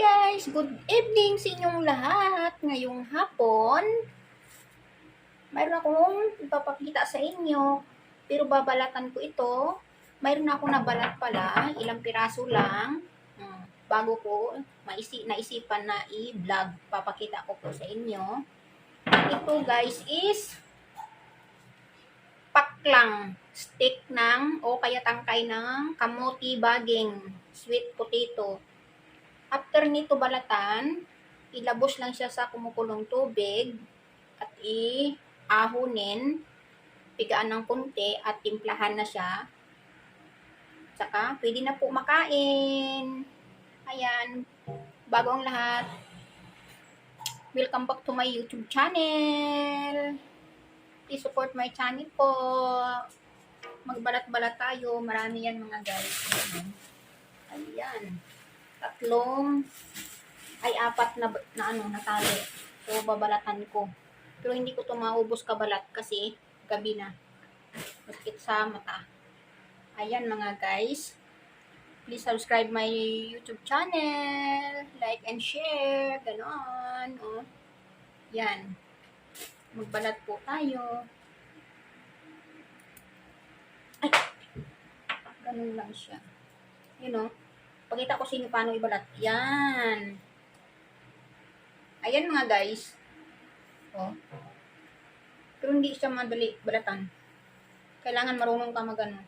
guys! Good evening sa inyong lahat. Ngayong hapon, mayroon akong ipapakita sa inyo. Pero babalatan ko ito. Mayroon akong nabalat pala. Ilang piraso lang. Bago ko maisi naisipan na i-vlog, papakita ko po sa inyo. Ito guys is paklang stick ng o kaya tangkay ng kamuti baging sweet potato. After nito balatan, ilabos lang siya sa kumukulong tubig at i-ahunin, pigaan ng kunti at timplahan na siya. Saka, pwede na po makain. Ayan, bago ang lahat, welcome back to my YouTube channel. Please support my channel po. Magbalat-balat tayo. Marami yan mga guys. Ayan tatlong ay apat na, na ano natali. So babalatan ko. Pero hindi ko to maubos kabalat kasi gabi na. Masakit sa mata. Ayan mga guys. Please subscribe my YouTube channel. Like and share. Ganon. Oh. Yan. Magbalat po tayo. Ay! Ganun lang siya. You know. Pakita ko sa inyo paano ibalat. Yan. Ayan mga guys. Oh. Pero hindi siya madali balatan. Kailangan marunong ka magano.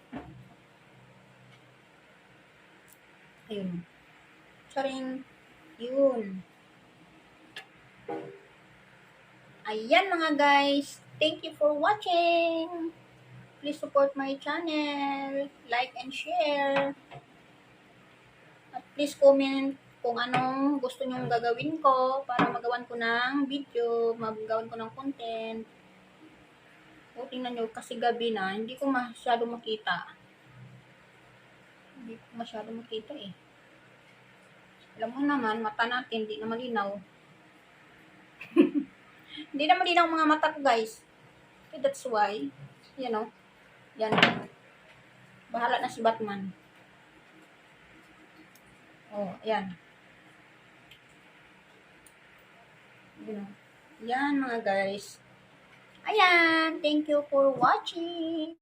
Ayun. Saring. Yun. Ayan mga guys. Thank you for watching. Please support my channel. Like and share. Please comment kung anong gusto nyong gagawin ko para magawan ko ng video, magawan ko ng content. O, tingnan nyo, kasi gabi na, hindi ko masyado makita. Hindi ko masyado makita eh. Alam mo naman, mata natin, hindi na malinaw. hindi na malinaw mga mata ko, guys. Okay, that's why, you know, yan. Bahala na si Batman. Oh. Yun. Yan mga guys. Ayan. Thank you for watching.